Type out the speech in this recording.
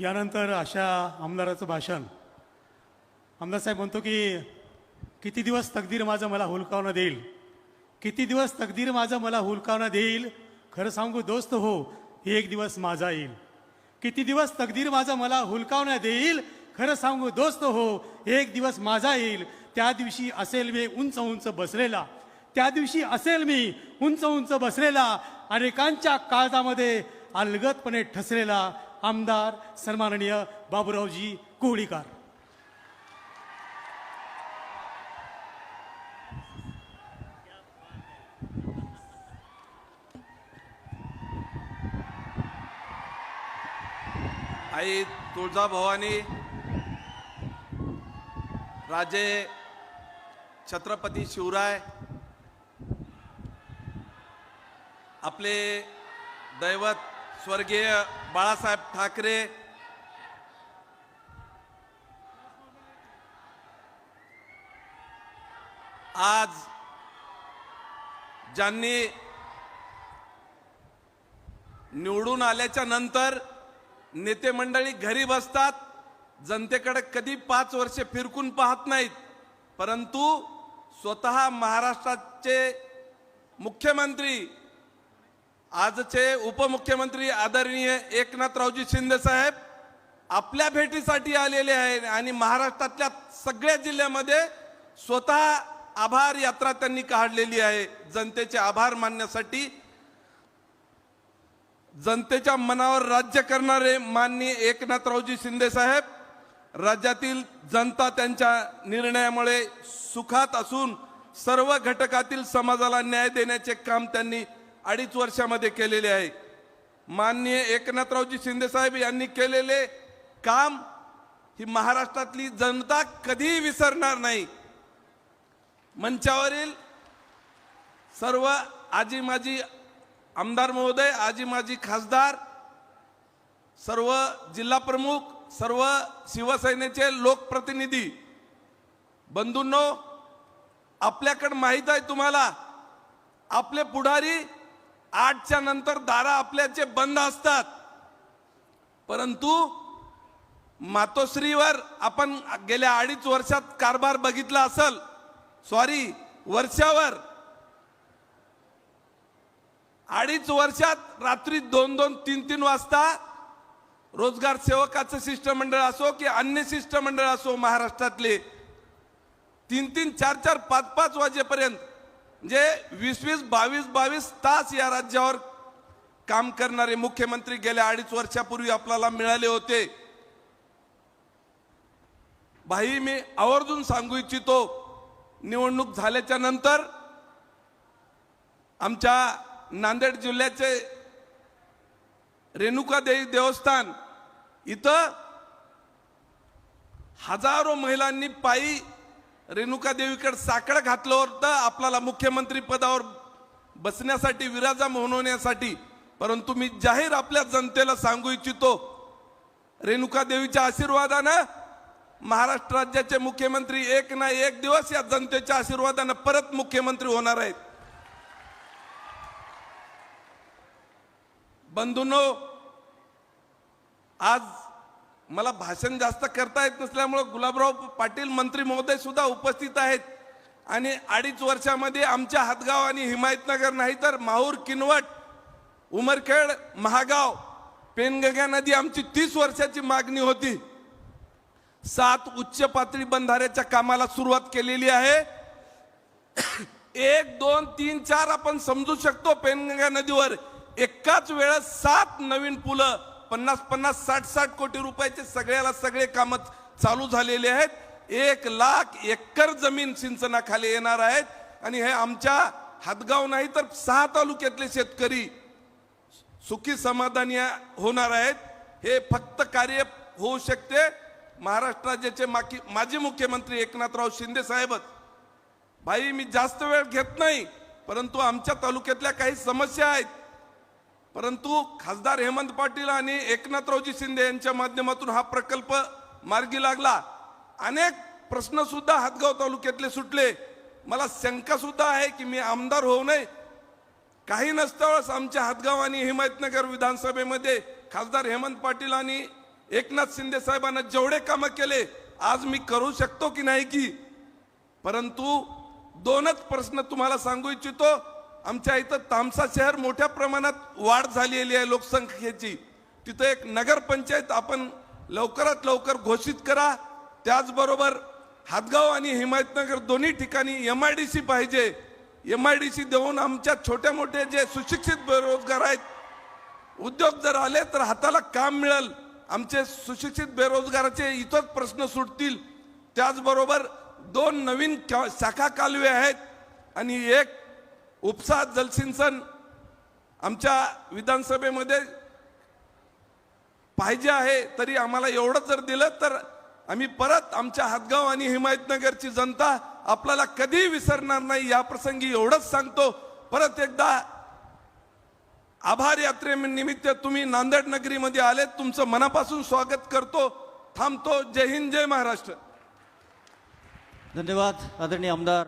यानंतर अशा आमदाराचं भाषण. आमदार साहेब म्हणतो की किती दिवस तकदीर माझं मला हुलकावणं देईल? किती दिवस तकदीर माझं मला हुलकावणं देईल? खरं सांगू दोस्त हो एक दिवस माझा येईल. किती दिवस तकदीर माझं मला हुलकावणं देईल? खरं सांगू दोस्त हो एक दिवस माझा येईल. त्या दिवशी असेल मी उंच उंच बसलेला. त्या दिवशी असेल मी उंच उंच बसलेला अनेकांच्या काळजामध्ये अलगदपणे ठसलेला. आमदार सन्माननीय बाबूरावजी कोळीकर. आई तुळजाभवानी राजे छत्रपती शिवराय आपले दैवत स्वर्गीय बाळासाहेब ठाकरे. आज ज्यांनी निवडून आल्याच्यानंतर नेते मंडळी घरी बसतात जनतेकडे कधी पाच वर्षे फिरकून पाहत नाहीत परंतु स्वतः महाराष्ट्राचे मुख्यमंत्री आजचे उपमुख्यमंत्री आदरणीय एकनाथरावजी शिंदे साहेब आपल्या भेटीसाठी आलेले आहे आणि महाराष्ट्रातल्या सगळ्या जिल्ह्यामध्ये स्वतः आभार यात्रा त्यांनी काढलेली आहे. जनतेचे आभार मानण्यासाठी जनतेच्या मनावर राज्य करणारे माननीय एकनाथरावजी शिंदे साहेब राज्यातील जनता त्यांच्या निर्णयामुळे सुखात असून सर्व घटकातील समाजाला न्याय देण्याचे काम त्यांनी अडीच वर्षामध्ये केलेले आहे. माननीय एकनाथरावजी शिंदेसाहेब यांनी केलेले काम ही महाराष्ट्रातली जनता कधीही विसरणार नाही. मंचावरील सर्व आजी माजी आमदार महोदय आजी माजी खासदार सर्व जिल्हा प्रमुख सर्व शिवसेनेचे लोकप्रतिनिधी बंधूंनो आपल्याकडं माहीत आहे तुम्हाला आपले पुढारी आठच्या नंतर दारा आपल्याचे बंद असतात. परंतु मातोश्रीवर आपण गेल्या अडीच वर्षात कारभार बघितला असल सॉरी वर्षावर. अडीच वर्षात रात्री दोन दोन तीन तीन वाजता रोजगार सेवकाचं शिष्टमंडळ असो की अन्य शिष्टमंडळ असो महाराष्ट्रातले तीन तीन चार चार पाच पाच वाजेपर्यंत म्हणजे वीस वीस बावीस बावीस तास या राज्यावर काम करणारे मुख्यमंत्री गेल्या अडीच वर्षापूर्वी आपल्याला मिळाले होते. भाई मी आवर्जून सांगू इच्छितो निवडणूक झाल्याच्यानंतर आमच्या नांदेड जिल्ह्याचे रेणुका देवी देवस्थान इथं हजारो महिलांनी पायी रेणुका देवीकडे साकडं घातलं होतं. आपल्याला मुख्यमंत्री पदावर बसण्यासाठी विराजा होण्यासाठी परंतु मी जाहीर आपल्या जनतेला सांगू इच्छितो रेणुका देवीच्या आशीर्वादानं महाराष्ट्र राज्याचे मुख्यमंत्री एक ना एक दिवस या जनतेच्या आशीर्वादानं परत मुख्यमंत्री होणार आहेत. बंधूंनो आज मला भाषण जास्त करता येत नसल्यामुळं गुलाबराव पाटील मंत्री महोदय सुद्धा उपस्थित आहेत. आणि अडीच वर्षामध्ये आमच्या हातगाव आणि हिमायतनगर नाही तर माहूर किनवट उमरखेड महागाव पेनगंगा नदी आमची तीस वर्षाची मागणी होती. सात उच्च पातळी बंधाऱ्याच्या कामाला सुरुवात केलेली आहे. एक दोन तीन चार आपण समजू शकतो पेनगंगा नदीवर एकाच वेळेस सात नवीन पुलं पन्नास पन्नास साठ साठ कोटी रुपयाचे सगळ्याला सगळे कामं चालू झालेले आहेत. एक लाख एकर जमीन सिंचनाखाली येणार आहेत. आणि हे आमच्या हातगाव नाही तर सहा तालुक्यातले शेतकरी सुखी समाधानी होणार आहेत. हे फक्त कार्य होऊ शकते. महाराष्ट्र राज्याचे माकी माजी मुख्यमंत्री एकनाथराव शिंदे साहेबच. भाई मी जास्त वेळ घेत नाही परंतु आमच्या तालुक्यातल्या काही समस्या आहेत. परंतु खासदार हेमंत पाटील आणि एकनाथरावजी शिंदे यांच्या माध्यमातून हा प्रकल्प मार्गी लागला. अनेक प्रश्न सुद्धा हातगाव तालुक्यातले सुटले. मला शंका सुद्धा आहे की मी आमदार होऊ नये. काही नसतावच आमच्या हातगाव आणि हिमायतनगर विधानसभेमध्ये खासदार हेमंत पाटील आणि एकनाथ शिंदे साहेबांना जेवढे कामं केले आज मी करू शकतो की नाही की? परंतु दोनच प्रश्न तुम्हाला सांगू इच्छितो. आमच्या इथं तामसा शहर मोठ्या प्रमाणात वाढ झालेली आहे लोकसंख्येची. तिथं एक नगरपंचायत आपण लवकरात लवकर घोषित करा. त्याचबरोबर हातगाव आणि हिमायतनगर दोन्ही ठिकाणी एम आय डी सी पाहिजे. एम आय डी सी देऊन आमच्या छोट्या मोठे जे सुशिक्षित बेरोजगार आहेत उद्योग जर आले तर हाताला काम मिळेल. आमचे सुशिक्षित बेरोजगाराचे इथंच प्रश्न सुटतील. त्याचबरोबर दोन नवीन शाखा कालवे आहेत आणि एक उपसा जलसिंचन आमच्या विधानसभेमध्ये पाहिजे आहे तरी आम्हाला एवढं जर दिलं तर आम्ही परत आमच्या हातगाव आणि हिमायतनगरची जनता आपल्याला कधी विसरणार नाही. या प्रसंगी एवढंच सांगतो. परत एकदा आभार यात्रेनिमित्त तुम्ही नांदेड नगरीमध्ये आले तुमचं मनापासून स्वागत करतो. थांबतो. जय हिंद जय महाराष्ट्र. धन्यवाद आदरणीय आमदार.